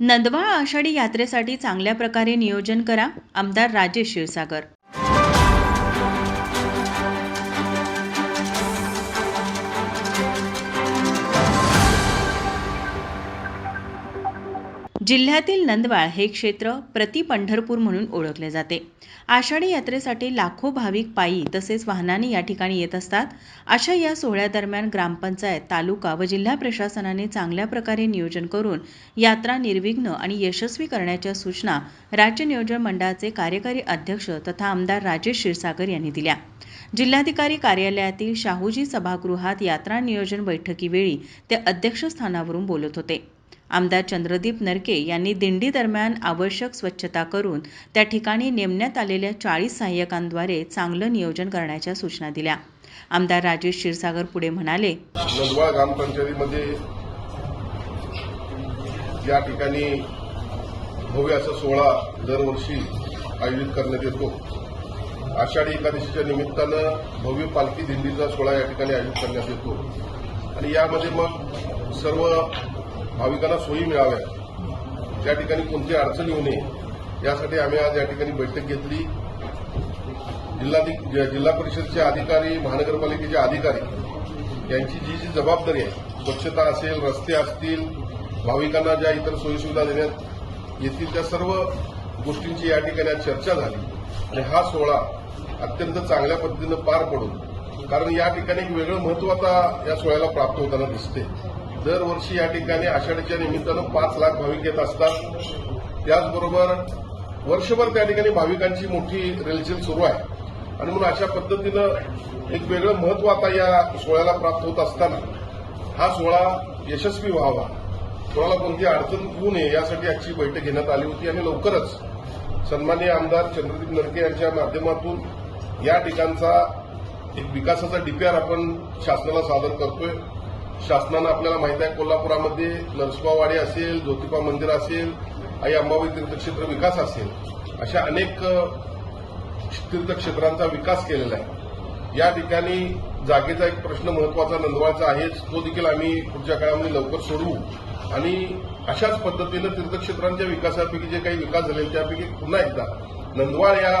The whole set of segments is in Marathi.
नंदवाळ आषाढी यात्रेसाठी चांगल्या प्रकारे नियोजन करा. आमदार राजेश क्षीरसागर. जिल्ह्यातील नंदवाळ हे क्षेत्र प्रति पंढरपूर म्हणून ओळखले जाते. आषाढी यात्रेसाठी लाखो भाविक पायी तसेच वाहनांनी या ठिकाणी येत असतात. अशा या सोहळ्यादरम्यान ग्रामपंचायत तालुका व जिल्हा प्रशासनाने चांगल्या प्रकारे नियोजन करून यात्रा निर्विघ्न आणि यशस्वी करण्याच्या सूचना राज्य नियोजन मंडळाचे कार्यकारी अध्यक्ष तथा आमदार राजेश क्षीरसागर यांनी दिल्या. जिल्हाधिकारी कार्यालयातील शाहूजी सभागृहात यात्रा नियोजन बैठकीवेळी ते अध्यक्षस्थानावरून बोलत होते. आमदार चंद्रदीप नरके यांनी दिंडीदरम्यान आवश्यक स्वच्छता करून त्या ठिकाणी नेमण्यात आलेल्या चाळीस सहाय्यकांद्वारे चांगलं नियोजन करण्याच्या सूचना दिल्या. आमदार राजेश क्षीरसागर पुढे म्हणाले नंदवाळ ग्रामपंचायतीमध्ये या ठिकाणी भव्य असा सोहळा दरवर्षी आयोजित करण्यात येतो. आषाढी एकादशीच्या निमित्तानं भव्य पालखी दिंडीचा सोहळा या ठिकाणी आयोजित करण्यात येतो. आणि यामध्ये मग सर्व भाविकांना सोयी मिळाव्या ज्या ठिकाणी कोणती अडचण येऊ नये यासाठी आम्ही आज या ठिकाणी बैठक घेतली. जिल्हाधिक जिल्हा परिषदचे अधिकारी महानगरपालिकेचे अधिकारी यांची जी जी जबाबदारी आहे स्वच्छता असेल रस्ते असतील भाविकांना ज्या इतर सोयीसुविधा देण्यात येतील त्या सर्व गोष्टींची या ठिकाणी आज चर्चा झाली. आणि हा सोहळा अत्यंत चांगल्या पद्धतीनं पार पडून कारण या ठिकाणी एक वेगळं महत्त्व आता या सोहळ्याला प्राप्त होताना दिसते दरवर्षी या ठिकाणी आषाढीच्या निमित्तानं पाच लाख भाविक येत असतात. त्याचबरोबर वर्षभर त्या ठिकाणी भाविकांची मोठी रेलचेल सुरू आहे. आणि म्हणून अशा पद्धतीनं एक वेगळं महत्त्व आता या सोहळ्याला प्राप्त होत असताना हा सोहळा यशस्वी व्हावा. कोणाला कोणती अडचण होऊ नये यासाठी आजची बैठक घेण्यात आली होती आणि लवकरच सन्मान्य आमदार चंद्रदीप नरके यांच्या माध्यमातून या ठिकाणचा एक विकासाचा डीपीआर आपण शासनाला सादर करतोय. शासनानं आपल्याला माहीत आहे कोल्हापुरामध्ये नरसोबावाडी असेल ज्योतिबा मंदिर असेल आई अंबाबाई तीर्थक्षेत्र विकास असेल अशा अनेक तीर्थक्षेत्रांचा विकास केलेला आहे. या ठिकाणी जागेचा एक प्रश्न महत्त्वाचा नंदवाळचा आहेच तो देखील आम्ही पुढच्या काळामध्ये लवकर सोडवू. आणि अशाच पद्धतीनं तीर्थक्षेत्रांच्या विकासापैकी जे काही विकास झाले त्यापैकी पुन्हा एकदा नंदवाळ या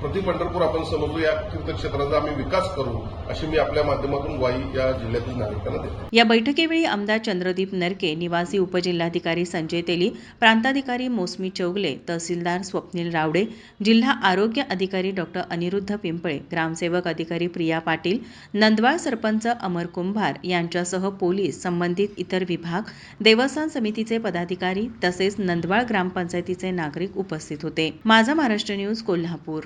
प्रति पंढरपूर आपण समजू या तीर्थक्षेत्राचा आम्ही विकास करू अशी मी आपल्या माध्यमातून ग्वाही या जिल्ह्यातील नागरिकांना देतो. या बैठकीवेळी आमदार चंद्रदीप नरके निवासी उपजिल्हाधिकारी संजय तेली प्रांताधिकारी मोसमी चौगले तहसीलदार स्वप्नील रावडे जिल्हा आरोग्य अधिकारी डॉक्टर अनिरुद्ध पिंपळे ग्रामसेवक अधिकारी प्रिया पाटील नंदवाळ सरपंच अमर कुंभार यांच्यासह पोलीस संबंधित इतर विभाग देवस्थान समितीचे पदाधिकारी तसेच नंदवाळ ग्रामपंचायतीचे नागरिक उपस्थित होते. माझा महाराष्ट्र न्यूज कोल्हापूर.